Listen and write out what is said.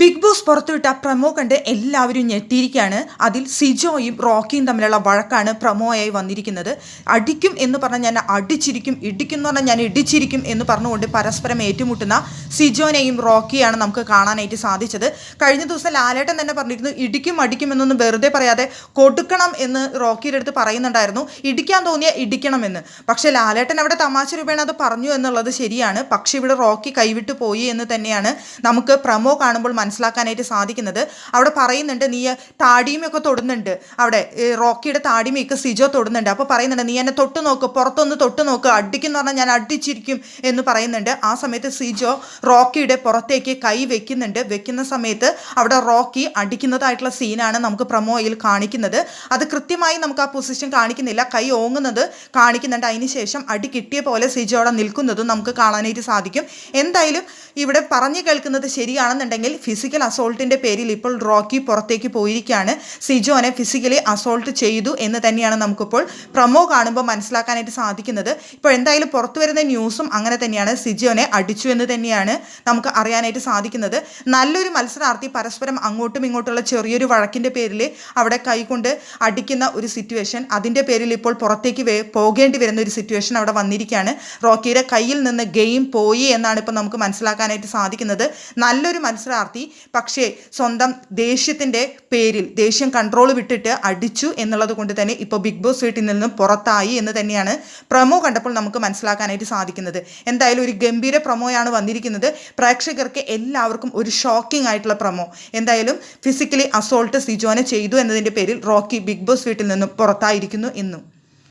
Big boss പുറത്തുവിട്ട promo കണ്ട് എല്ലാവരും ഞെട്ടിയിരിക്കുകയാണ്. അതിൽ സിജോയും റോക്കിയും തമ്മിലുള്ള വഴക്കാണ് പ്രമോയായി വന്നിരിക്കുന്നത്. അടിക്കും എന്ന് പറഞ്ഞാൽ ഞാൻ അടിച്ചിരിക്കും ഇടിക്കും എന്ന് പറഞ്ഞാൽ ഞാൻ ഇടിച്ചിരിക്കും എന്ന് പറഞ്ഞുകൊണ്ട് പരസ്പരം ഏറ്റുമുട്ടുന്ന സിജോനെയും റോക്കിയാണ് നമുക്ക് കാണാനായിട്ട് സാധിച്ചത്. കഴിഞ്ഞ ദിവസം ലാലേട്ടൻ തന്നെ പറഞ്ഞിരുന്നു ഇടിക്കും അടിക്കും എന്നൊന്നും വെറുതെ പറയാതെ കൊടുക്കണം എന്ന് റോക്കിയുടെ അടുത്ത് പറയുന്നുണ്ടായിരുന്നു. ഇടിക്കാൻ തോന്നിയ ഇടിക്കണമെന്ന്. പക്ഷേ ലാലേട്ടൻ അവിടെ തമാശ രൂപേണ അത് പറഞ്ഞു എന്നുള്ളത് ശരിയാണ്. പക്ഷേ ഇവിടെ റോക്കി കൈവിട്ടു പോയി എന്ന് തന്നെയാണ് നമുക്ക് പ്രമോ കാണുമ്പോൾ മനസ്സിലാക്കാനായിട്ട് സാധിക്കുന്നത്. അവിടെ പറയുന്നുണ്ട് നീ താടിയുമൊക്കെ തൊടുന്നുണ്ട്. അവിടെ റോക്കിയുടെ താടിയുമൊക്കെ സിജോ തൊടുന്നുണ്ട്. അപ്പോൾ പറയുന്നുണ്ട് നീ എന്നെ തൊട്ട് നോക്ക് പുറത്തൊന്ന് തൊട്ട് നോക്ക്. അടിക്കുന്ന പറഞ്ഞാൽ ഞാൻ അടിച്ചിരിക്കും എന്ന് പറയുന്നുണ്ട്. ആ സമയത്ത് സിജോ റോക്കിയുടെ പുറത്തേക്ക് കൈ വെക്കുന്നുണ്ട്. വെക്കുന്ന സമയത്ത് അവിടെ റോക്കി അടിക്കുന്നതായിട്ടുള്ള സീനാണ് നമുക്ക് പ്രമോയിൽ കാണിക്കുന്നത്. അത് കൃത്യമായി നമുക്ക് ആ പൊസിഷൻ കാണിക്കുന്നില്ല. കൈ ഓങ്ങുന്നത് കാണിക്കുന്നുണ്ട്. അതിന് ശേഷം അടി കിട്ടിയ പോലെ സിജോ അവിടെ നിൽക്കുന്നതും നമുക്ക് കാണാനായിട്ട് സാധിക്കും. എന്തായാലും ഇവിടെ പറഞ്ഞു കേൾക്കുന്നത് ശരിയാണെന്നുണ്ടെങ്കിൽ ഫിസിക്കൽ അസോൾട്ടിന്റെ പേരിൽ ഇപ്പോൾ റോക്കി പുറത്തേക്ക് പോയിരിക്കുകയാണ്. സിജോനെ ഫിസിക്കലി അസോൾട്ട് ചെയ്തു എന്ന് തന്നെയാണ് നമുക്കിപ്പോൾ പ്രമോ കാണുമ്പോൾ മനസ്സിലാക്കാനായിട്ട് സാധിക്കുന്നത്. ഇപ്പോൾ എന്തായാലും പുറത്തു വരുന്ന ന്യൂസും അങ്ങനെ തന്നെയാണ്. സിജോനെ അടിച്ചു എന്ന് തന്നെയാണ് നമുക്ക് അറിയാനായിട്ട് സാധിക്കുന്നത്. നല്ലൊരു മത്സരാർത്ഥി പരസ്പരം അങ്ങോട്ടും ഇങ്ങോട്ടുള്ള ചെറിയൊരു വഴക്കിന്റെ പേരിൽ അവിടെ കൈകൊണ്ട് അടിക്കുന്ന ഒരു സിറ്റുവേഷൻ അതിന്റെ പേരിൽ ഇപ്പോൾ പുറത്തേക്ക് പോകേണ്ടി വരുന്ന ഒരു സിറ്റുവേഷൻ അവിടെ വന്നിരിക്കുകയാണ്. റോക്കിയുടെ കയ്യിൽ നിന്ന് ഗെയിം പോയി എന്നാണ് ഇപ്പോൾ നമുക്ക് മനസ്സിലാക്കാനായിട്ട് സാധിക്കുന്നത്. നല്ലൊരു മത്സരാർത്ഥി പക്ഷേ സ്വന്തം ദേഷ്യത്തിന്റെ പേരിൽ ദേഷ്യം കൺട്രോൾ വിട്ടിട്ട് അടിച്ചു എന്നുള്ളത് കൊണ്ട് തന്നെ ഇപ്പോൾ ബിഗ് ബോസ് വീട്ടിൽ നിന്നും പുറത്തായി എന്ന് തന്നെയാണ് പ്രമോ കണ്ടപ്പോൾ നമുക്ക് മനസ്സിലാക്കാനായിട്ട് സാധിക്കുന്നത്. എന്തായാലും ഒരു ഗംഭീര പ്രമോയാണ് വന്നിരിക്കുന്നത്. പ്രേക്ഷകർക്ക് എല്ലാവർക്കും ഒരു ഷോക്കിംഗ് ആയിട്ടുള്ള പ്രമോ. എന്തായാലും ഫിസിക്കലി അസോൾട്ട് സിജോനെ ചെയ്തു എന്നതിന്റെ പേരിൽ റോക്കി ബിഗ് ബോസ് വീട്ടിൽ നിന്നും പുറത്തായിരിക്കുന്നു എന്നും